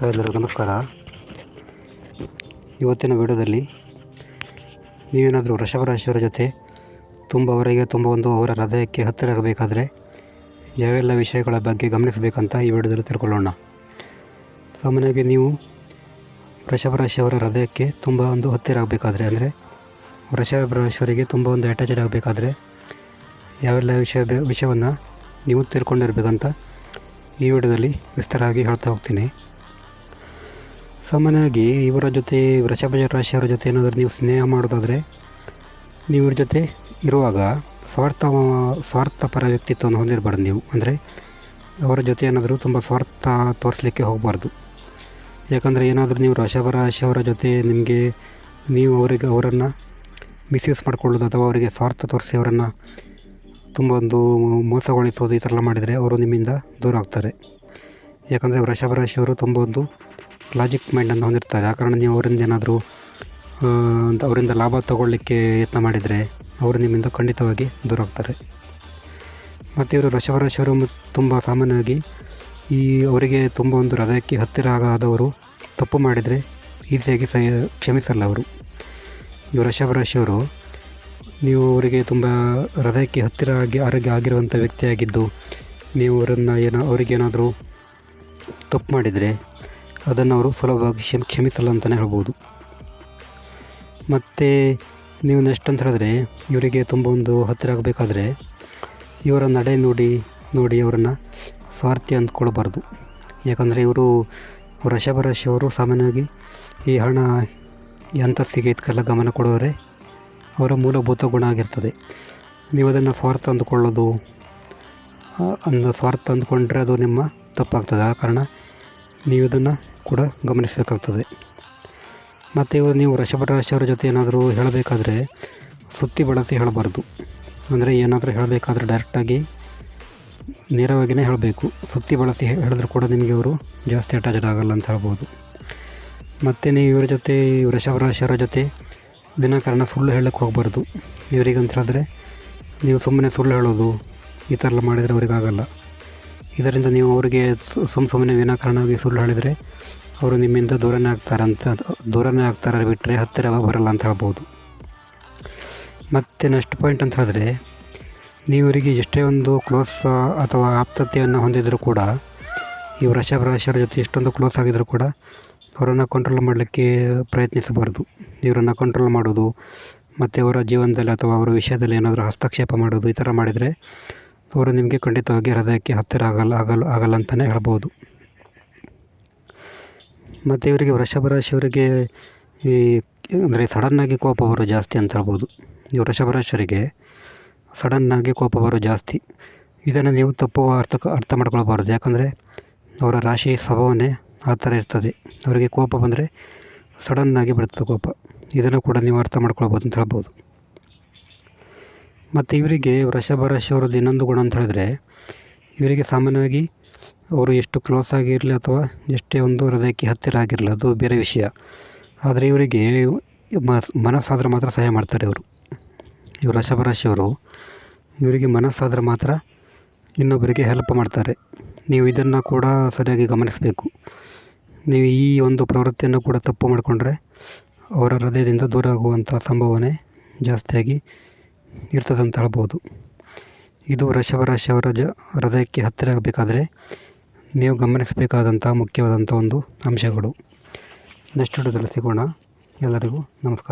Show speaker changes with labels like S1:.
S1: ಎಲ್ಲರಿಗೂ ನಮಸ್ಕಾರ. ಇವತ್ತಿನ ವಿಡಿಯೋದಲ್ಲಿ ನೀವೇನಾದರೂ ರಾಶಿಯವರ ಜೊತೆ ತುಂಬ ಅವರಿಗೆ ತುಂಬ ಒಂದು ಅವರ ಹೃದಯಕ್ಕೆ ಹತ್ತಿರ ಆಗಬೇಕಾದ್ರೆ ಯಾವೆಲ್ಲ ವಿಷಯಗಳ ಬಗ್ಗೆ ಗಮನಿಸಬೇಕಂತ ಈ ವಿಡಿಯೋದಲ್ಲಿ ತಿಳ್ಕೊಳ್ಳೋಣ. ಸಾಮಾನ್ಯವಾಗಿ ನೀವು ರಾಶಿಯವರ ಹೃದಯಕ್ಕೆ ತುಂಬ ಒಂದು ಹತ್ತಿರ ಆಗಬೇಕಾದ್ರೆ ಅಂದರೆ ವೃಷಭ ರಾಶಿಯವರಿಗೆ ತುಂಬ ಒಂದು ಅಟ್ಯಾಚಡ್ ಆಗಬೇಕಾದ್ರೆ ಯಾವೆಲ್ಲ ವಿಷಯ ವಿಷಯವನ್ನು ನೀವು ತಿಳ್ಕೊಂಡಿರಬೇಕಂತ ಈ ವಿಡಿಯೋದಲ್ಲಿ ವಿಸ್ತಾರವಾಗಿ ಹೇಳ್ತಾ ಹೋಗ್ತೀನಿ. ಸಾಮಾನ್ಯವಾಗಿ ಇವರ ಜೊತೆ, ವೃಷಭ ರಾಶಿಯವರ ಜೊತೆ ಏನಾದರೂ ನೀವು ಸ್ನೇಹ ಮಾಡೋದಾದರೆ, ನೀವು ಜೊತೆ ಇರುವಾಗ ಸ್ವಾರ್ಥ, ಸ್ವಾರ್ಥಪರ ವ್ಯಕ್ತಿತ್ವವನ್ನು ಹೊಂದಿರಬಾರ್ದು ನೀವು. ಅಂದರೆ ಅವರ ಜೊತೆ ಏನಾದರೂ ತುಂಬ ಸ್ವಾರ್ಥ ತೋರಿಸಲಿಕ್ಕೆ ಹೋಗಬಾರ್ದು. ಯಾಕಂದರೆ ಏನಾದರೂ ನೀವು ವೃಷಭ ರಾಶಿಯವರ ಜೊತೆ ನಿಮಗೆ ನೀವು ಅವರಿಗೆ, ಅವರನ್ನು ಮಿಸ್ಯೂಸ್ ಮಾಡಿಕೊಳ್ಳೋದು ಅಥವಾ ಅವರಿಗೆ ಸ್ವಾರ್ಥ ತೋರಿಸಿ ಅವರನ್ನು ತುಂಬ ಒಂದು ಮೋಸಗೊಳಿಸೋದು ಈ ಥರ ಮಾಡಿದರೆ ಅವರು ನಿಮ್ಮಿಂದ ದೂರ ಆಗ್ತಾರೆ. ಯಾಕಂದರೆ ವೃಷಭ ರಾಶಿಯವರು ತುಂಬ ಒಂದು ಲಾಜಿಕ್ ಮೈಂಡನ್ನು ಹೊಂದಿರ್ತಾರೆ. ಆ ಕಾರಣ ನೀವು ಅವರಿಂದ ಏನಾದರೂ ಅವರಿಂದ ಲಾಭ ತಗೊಳ್ಳಿಕ್ಕೆ ಯತ್ನ ಮಾಡಿದರೆ ಅವರು ನಿಮ್ಮಿಂದ ಖಂಡಿತವಾಗಿ ದೂರ ಆಗ್ತಾರೆ ಮತ್ತು ಇವರು ವೃಷಭ ರಾಶಿಯವರು ಮತ್- ತುಂಬ ಸಾಮಾನ್ಯವಾಗಿ ಈ ಅವರಿಗೆ ತುಂಬ ಒಂದು ಹೃದಯಕ್ಕೆ ಹತ್ತಿರ ಆದವರು ತಪ್ಪು ಮಾಡಿದರೆ ಈಸಿಯಾಗಿ ಸಹ, ಕ್ಷಮಿಸಲ್ಲ ಅವರು. ಇವರು ವೃಷಭ ರಾಶಿಯವರು ನೀವು ಅವರಿಗೆ ತುಂಬ ಹೃದಯಕ್ಕೆ ಹತ್ತಿರ ಆಗಿ ಆರೋಗ್ಯ ಆಗಿರುವಂಥ ವ್ಯಕ್ತಿಯಾಗಿದ್ದು, ನೀವು ಅವರನ್ನು ಏನೋ ಅವರಿಗೇನಾದರೂ ತಪ್ಪು ಮಾಡಿದರೆ ಅದನ್ನು ಅವರು ಸುಲಭವಾಗಿ ಕ್ಷಮ ಕ್ಷಮಿಸಲ್ಲ ಅಂತಲೇ ಹೇಳ್ಬೋದು. ಮತ್ತು ನೀವು ನೆಕ್ಸ್ಟ್ ಅಂತ ಹೇಳಿದ್ರೆ, ಇವರಿಗೆ ತುಂಬ ಒಂದು ಹತ್ತಿರ ಆಗಬೇಕಾದ್ರೆ ಇವರ ನಡೆ ನೋಡಿ ನೋಡಿ ಅವರನ್ನು ಸ್ವಾರ್ಥಿ ಅಂದ್ಕೊಳ್ಬಾರ್ದು. ಯಾಕಂದರೆ ಇವರು ವೃಷಭ ರಾಶಿಯವರು ಸಾಮಾನ್ಯವಾಗಿ ಈ ಹಣ ಎಂಥ ಇದಕ್ಕೆಲ್ಲ ಗಮನ ಕೊಡೋರೆ ಅವರ ಮೂಲಭೂತ ಗುಣ ಆಗಿರ್ತದೆ. ನೀವು ಅದನ್ನು ಸ್ವಾರ್ಥ ಅಂದ್ಕೊಳ್ಳೋದು ಅಂದ ಸ್ವಾರ್ಥ ಅಂದ್ಕೊಂಡ್ರೆ ಅದು ನಿಮ್ಮ ತಪ್ಪಾಗ್ತದೆ. ಆ ಕಾರಣ ನೀವು ಇದನ್ನು ಕೂಡ ಗಮನಿಸಬೇಕಾಗ್ತದೆ. ಮತ್ತು ಇವರು ನೀವು ವೃಷಭ ರಾಶಿಯವರ ಜೊತೆ ಏನಾದರೂ ಹೇಳಬೇಕಾದ್ರೆ ಸುತ್ತಿ ಬಳಸಿ ಹೇಳಬಾರ್ದು. ಅಂದರೆ ಏನಾದರೂ ಹೇಳಬೇಕಾದ್ರೆ ಡೈರೆಕ್ಟಾಗಿ ನೇರವಾಗಿಯೇ ಹೇಳಬೇಕು. ಸುತ್ತಿ ಬಳಸಿ ಹೇಳಿದ್ರೆ ಕೂಡ ನಿಮಗೆ ಅವರು ಜಾಸ್ತಿ ಅಟ್ಯಾಚ್ಡ್ ಆಗಲ್ಲ ಅಂತ ಹೇಳ್ಬೋದು. ಮತ್ತು ನೀವು ಇವರ ಜೊತೆ ಈ ವೃಷಭ ರಾಶಿಯವರ ಜೊತೆ ವಿನಾಕಾರಣ ಸುಳ್ಳು ಹೇಳಕ್ಕೆ ಹೋಗಬಾರ್ದು. ಇವರಿಗೆ ಅಂತ ಹೇಳಿದ್ರೆ ನೀವು ಸುಮ್ಮನೆ ಸುಳ್ಳು ಹೇಳೋದು ಈ ಥರ ಎಲ್ಲ ಮಾಡಿದರೆ ಅವ್ರಿಗಾಗಲ್ಲ. ಇದರಿಂದ ನೀವು ಅವರಿಗೆ ಸುಮ್ಮ ಸುಮ್ಮನೆ ವಿನಾಕಾರಣವಾಗಿ ಸುಳ್ಳು ಹೇಳಿದರೆ ಅವರು ನಿಮ್ಮಿಂದ ದೂರನೇ ಆಗ್ತಾರಂತ, ದೂರನೇ ಆಗ್ತಾರೆ ಬಿಟ್ಟರೆ ಹತ್ತಿರ ಬರಲ್ಲ ಅಂತ ಹೇಳ್ಬೋದು. ಮತ್ತು ನೆಕ್ಸ್ಟ್ ಪಾಯಿಂಟ್ ಅಂತ ಹೇಳಿದ್ರೆ ನೀವು ಇವರಿಗೆ ಎಷ್ಟೇ ಒಂದು ಕ್ಲೋಸ್ ಅಥವಾ ಆಪ್ತತೆಯನ್ನು ಹೊಂದಿದರೂ ಕೂಡ, ಈ ವೃಷಭ ಜೊತೆ ಎಷ್ಟೊಂದು ಕ್ಲೋಸ್ ಆಗಿದ್ದರೂ ಕೂಡ, ಅವರನ್ನು ಕಂಟ್ರೋಲ್ ಮಾಡಲಿಕ್ಕೆ ಪ್ರಯತ್ನಿಸಬಾರ್ದು. ಇವರನ್ನು ಕಂಟ್ರೋಲ್ ಮಾಡೋದು, ಮತ್ತು ಅವರ ಜೀವನದಲ್ಲಿ ಅಥವಾ ಅವರ ವಿಷಯದಲ್ಲಿ ಏನಾದರೂ ಹಸ್ತಕ್ಷೇಪ ಮಾಡೋದು ಈ ಥರ ಮಾಡಿದರೆ, ಅವರು ನಿಮಗೆ ಖಂಡಿತವಾಗಿ ಹೃದಯಕ್ಕೆ ಹತ್ತಿರ ಆಗಲ್ಲ ಆಗಲ್ಲ ಆಗಲ್ಲ ಅಂತಲೇ ಹೇಳ್ಬೋದು. ಮತ್ತು ಇವರಿಗೆ ವೃಷಭ ರಾಶಿಯವರಿಗೆ ಈ ಅಂದರೆ ಸಡನ್ನಾಗಿ ಕೋಪ ಬರೋ ಜಾಸ್ತಿ ಅಂತ ಹೇಳ್ಬೋದು. ಈ ವೃಷಭ ರಾಶಿಯವರಿಗೆ ಸಡನ್ನಾಗಿ ಕೋಪ ಬರೋ ಜಾಸ್ತಿ. ಇದನ್ನು ನೀವು ತಪ್ಪು ಅರ್ಥ ಅರ್ಥ ಮಾಡ್ಕೊಳ್ಬಾರ್ದು. ಯಾಕಂದರೆ ಅವರ ರಾಶಿ ಸ್ವಭಾವನೇ ಆ ಥರ ಇರ್ತದೆ. ಅವರಿಗೆ ಕೋಪ ಬಂದರೆ ಸಡನ್ನಾಗಿ ಬರ್ತದೆ ಕೋಪ. ಇದನ್ನು ಕೂಡ ನೀವು ಅರ್ಥ ಮಾಡ್ಕೊಳ್ಬೋದು ಅಂತ ಹೇಳ್ಬೋದು. ಮತ್ತು ಇವರಿಗೆ ವೃಷಭ ರಾಶಿಯವರದ್ದು ಇನ್ನೊಂದು ಗುಣ ಅಂತ ಹೇಳಿದ್ರೆ, ಇವರಿಗೆ ಸಾಮಾನ್ಯವಾಗಿ ಅವರು ಎಷ್ಟು ಕ್ಲೋಸ್ ಆಗಿರಲಿ ಅಥವಾ ಎಷ್ಟೇ ಒಂದು ಹೃದಯಕ್ಕೆ ಹತ್ತಿರ ಆಗಿರಲಿ ಅದು ಬೇರೆ ವಿಷಯ. ಆದರೆ ಇವರಿಗೆ ಮನಸ್ಸಾದರೆ ಮಾತ್ರ ಸಹಾಯ ಮಾಡ್ತಾರೆ ಅವರು ಇವರು ವೃಷಭ ರಾಶಿಯವರು ಇವರಿಗೆ ಮನಸ್ಸಾದ್ರೆ ಮಾತ್ರ ಇನ್ನೊಬ್ಬರಿಗೆ ಹೆಲ್ಪ್ ಮಾಡ್ತಾರೆ. ನೀವು ಇದನ್ನು ಕೂಡ ಸರಿಯಾಗಿ ಗಮನಿಸಬೇಕು. ನೀವು ಈ ಒಂದು ಪ್ರವೃತ್ತಿಯನ್ನು ಕೂಡ ತಪ್ಪು ಮಾಡಿಕೊಂಡ್ರೆ ಅವರ ಹೃದಯದಿಂದ ದೂರ ಆಗುವಂಥ ಸಂಭಾವನೆ ಜಾಸ್ತಿಯಾಗಿ ಇರ್ತದಂತ ಹೇಳ್ಬೋದು. ಇದು ವೃಷಭ ರಾಶಿಯವರ ಜ, ಹೃದಯಕ್ಕೆ ಹತ್ತಿರ ಆಗಬೇಕಾದ್ರೆ ನೀವು ಗಮನಿಸಬೇಕಾದಂಥ ಮುಖ್ಯವಾದಂಥ ಒಂದು ಅಂಶಗಳು. ನೆಕ್ಸ್ಟ್ ವಿಡಿಯೋದಲ್ಲಿ ಸಿಗೋಣ. ಎಲ್ಲರಿಗೂ ನಮಸ್ಕಾರ.